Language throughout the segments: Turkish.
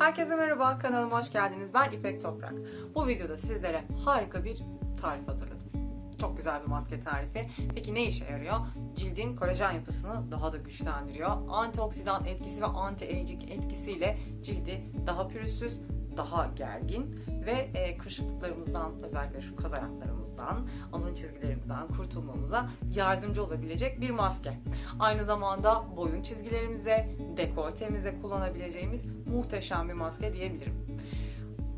Herkese merhaba, kanalıma hoş geldiniz. Ben İpek Toprak. Bu videoda sizlere harika bir tarif hazırladım. Çok güzel bir maske tarifi. Peki ne işe yarıyor? Cildin kolajen yapısını daha da güçlendiriyor. Antioksidan etkisi ve anti-aging etkisiyle cildi daha pürüzsüz, daha gergin ve e, kırışıklıklarımızdan özellikle şu kaz ayaklarımızdan, alın çizgilerimizden kurtulmamıza yardımcı olabilecek bir maske. Aynı zamanda boyun çizgilerimize, dekoltemize kullanabileceğimiz muhteşem bir maske diyebilirim.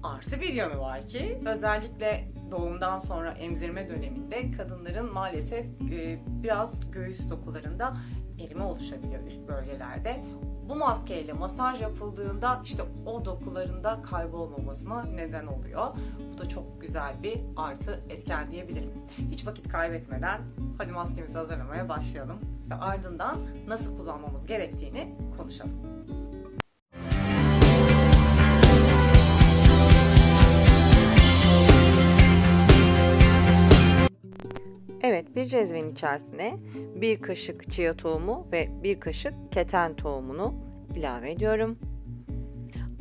Artı bir yanı var ki özellikle doğumdan sonra emzirme döneminde kadınların maalesef e, biraz göğüs dokularında erime oluşabiliyor üst bölgelerde. Bu maskeyle masaj yapıldığında işte o dokularında kaybolmamasına neden oluyor. Bu da çok güzel bir artı etken diyebilirim. Hiç vakit kaybetmeden hadi maskemizi hazırlamaya başlayalım ve ardından nasıl kullanmamız gerektiğini konuşalım. Bir cezvenin içerisine bir kaşık chia tohumu ve bir kaşık keten tohumunu ilave ediyorum.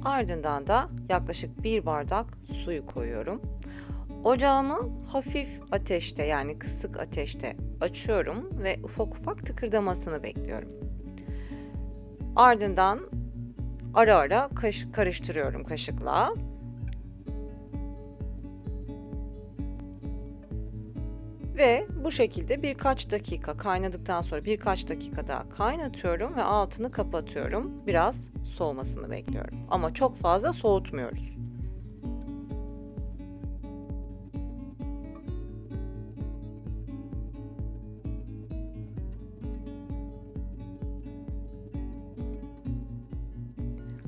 Ardından da yaklaşık bir bardak suyu koyuyorum. Ocağımı hafif ateşte yani kısık ateşte açıyorum ve ufak ufak tıkırdamasını bekliyorum. Ardından ara ara karıştırıyorum kaşıkla. Ve bu şekilde birkaç dakika kaynadıktan sonra birkaç dakika daha kaynatıyorum ve altını kapatıyorum. Biraz soğumasını bekliyorum. Ama çok fazla soğutmuyoruz.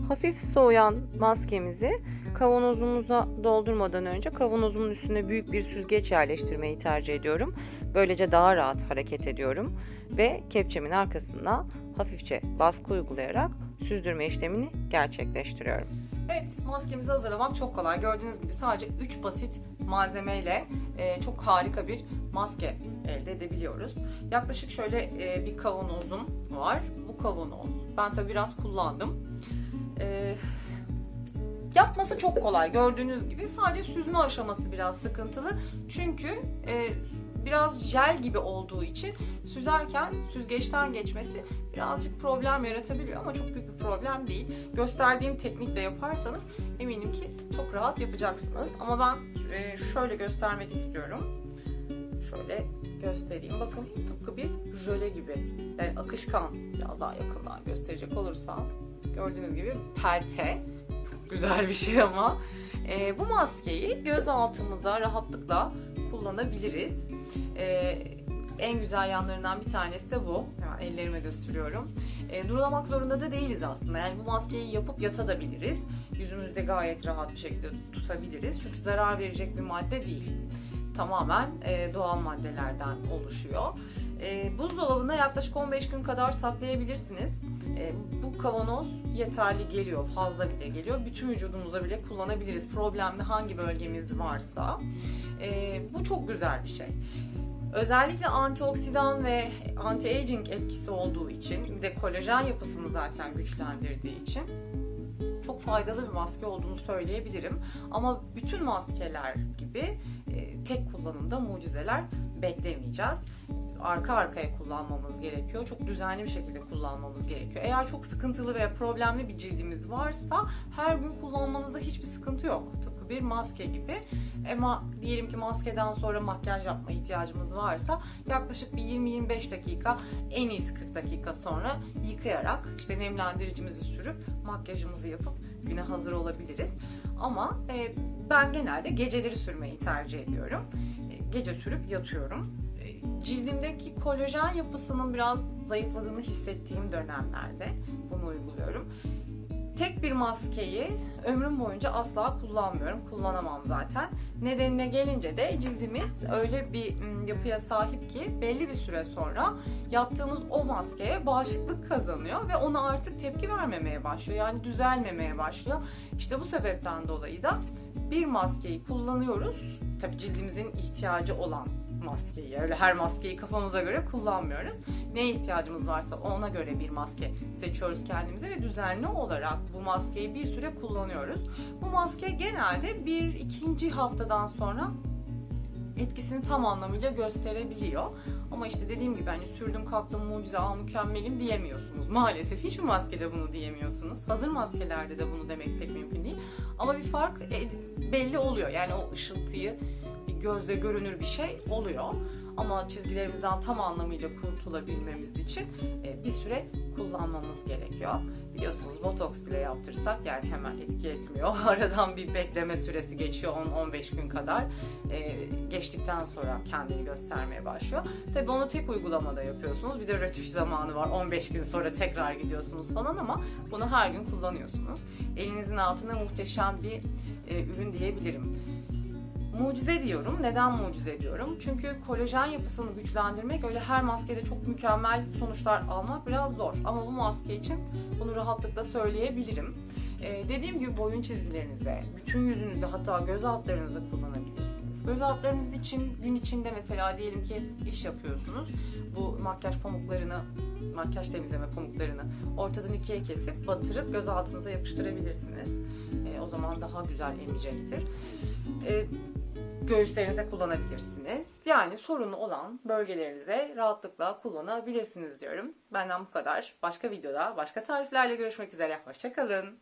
Hafif soğuyan maskemizi kavanozumuza doldurmadan önce kavanozumun üstüne büyük bir süzgeç yerleştirmeyi tercih ediyorum. Böylece daha rahat hareket ediyorum ve kepçemin arkasına hafifçe baskı uygulayarak süzdürme işlemini gerçekleştiriyorum. Evet, maskemizi hazırlamak çok kolay. Gördüğünüz gibi sadece 3 basit malzemeyle e, çok harika bir maske elde edebiliyoruz. Yaklaşık şöyle e, bir kavanozum var. Bu kavanoz. Ben tabii biraz kullandım. E, Yapması çok kolay gördüğünüz gibi sadece süzme aşaması biraz sıkıntılı. Çünkü e, biraz jel gibi olduğu için süzerken süzgeçten geçmesi birazcık problem yaratabiliyor ama çok büyük bir problem değil. Gösterdiğim teknikle yaparsanız eminim ki çok rahat yapacaksınız. Ama ben e, şöyle göstermek istiyorum. Şöyle göstereyim. Bakın tıpkı bir jöle gibi. Yani akışkan biraz daha yakından gösterecek olursam gördüğünüz gibi pelte güzel bir şey ama. E, bu maskeyi göz altımızda rahatlıkla kullanabiliriz. E, en güzel yanlarından bir tanesi de bu. Yani ellerime gösteriyorum. E, durulamak zorunda da değiliz aslında. Yani bu maskeyi yapıp yatabiliriz. Yüzümüzde gayet rahat bir şekilde tutabiliriz. Çünkü zarar verecek bir madde değil. Tamamen e, doğal maddelerden oluşuyor. E, buzdolabında yaklaşık 15 gün kadar saklayabilirsiniz. E, bu kavanoz yeterli geliyor, fazla bile geliyor. Bütün vücudumuza bile kullanabiliriz. Problemli hangi bölgemiz varsa. E, bu çok güzel bir şey. Özellikle antioksidan ve anti-aging etkisi olduğu için, bir de kolajen yapısını zaten güçlendirdiği için çok faydalı bir maske olduğunu söyleyebilirim. Ama bütün maskeler gibi e, tek kullanımda mucizeler beklemeyeceğiz arka arkaya kullanmamız gerekiyor. Çok düzenli bir şekilde kullanmamız gerekiyor. Eğer çok sıkıntılı veya problemli bir cildimiz varsa her gün kullanmanızda hiçbir sıkıntı yok. Tıpkı bir maske gibi. Ama diyelim ki maskeden sonra makyaj yapma ihtiyacımız varsa yaklaşık bir 20-25 dakika en iyisi 40 dakika sonra yıkayarak işte nemlendiricimizi sürüp makyajımızı yapıp güne hazır olabiliriz. Ama e, ben genelde geceleri sürmeyi tercih ediyorum. E, gece sürüp yatıyorum cildimdeki kolajen yapısının biraz zayıfladığını hissettiğim dönemlerde bunu uyguluyorum. Tek bir maskeyi ömrüm boyunca asla kullanmıyorum. Kullanamam zaten. Nedenine gelince de cildimiz öyle bir yapıya sahip ki belli bir süre sonra yaptığımız o maskeye bağışıklık kazanıyor ve ona artık tepki vermemeye başlıyor. Yani düzelmemeye başlıyor. İşte bu sebepten dolayı da bir maskeyi kullanıyoruz. Tabii cildimizin ihtiyacı olan maskeyi. Öyle her maskeyi kafamıza göre kullanmıyoruz. Neye ihtiyacımız varsa ona göre bir maske seçiyoruz kendimize ve düzenli olarak bu maskeyi bir süre kullanıyoruz. Bu maske genelde bir ikinci haftadan sonra etkisini tam anlamıyla gösterebiliyor. Ama işte dediğim gibi hani sürdüm kalktım mucize al mükemmelim diyemiyorsunuz. Maalesef hiçbir maskede bunu diyemiyorsunuz. Hazır maskelerde de bunu demek pek mümkün değil. Ama bir fark e, belli oluyor. Yani o ışıltıyı gözle görünür bir şey oluyor. Ama çizgilerimizden tam anlamıyla kurtulabilmemiz için e, bir süre kullanmamız gerekiyor. Biliyorsunuz botoks bile yaptırsak yani hemen etki etmiyor. Aradan bir bekleme süresi geçiyor 10-15 gün kadar. E, geçtikten sonra kendini göstermeye başlıyor. Tabii onu tek uygulamada yapıyorsunuz. Bir de rötuş zamanı var. 15 gün sonra tekrar gidiyorsunuz falan ama bunu her gün kullanıyorsunuz. Elinizin altında muhteşem bir e, ürün diyebilirim. Mucize diyorum. Neden mucize diyorum? Çünkü kolajen yapısını güçlendirmek öyle her maskede çok mükemmel sonuçlar almak biraz zor. Ama bu maske için bunu rahatlıkla söyleyebilirim. Ee, dediğim gibi boyun çizgilerinize, bütün yüzünüze hatta göz altlarınıza kullanabilirsiniz. Göz altlarınız için gün içinde mesela diyelim ki iş yapıyorsunuz. Bu makyaj pamuklarını, makyaj temizleme pamuklarını ortadan ikiye kesip batırıp göz altınıza yapıştırabilirsiniz. Ee, o zaman daha güzel emecektir. Ee, göğüslerinize kullanabilirsiniz. Yani sorunu olan bölgelerinize rahatlıkla kullanabilirsiniz diyorum. Benden bu kadar. Başka videoda, başka tariflerle görüşmek üzere. Hoşçakalın.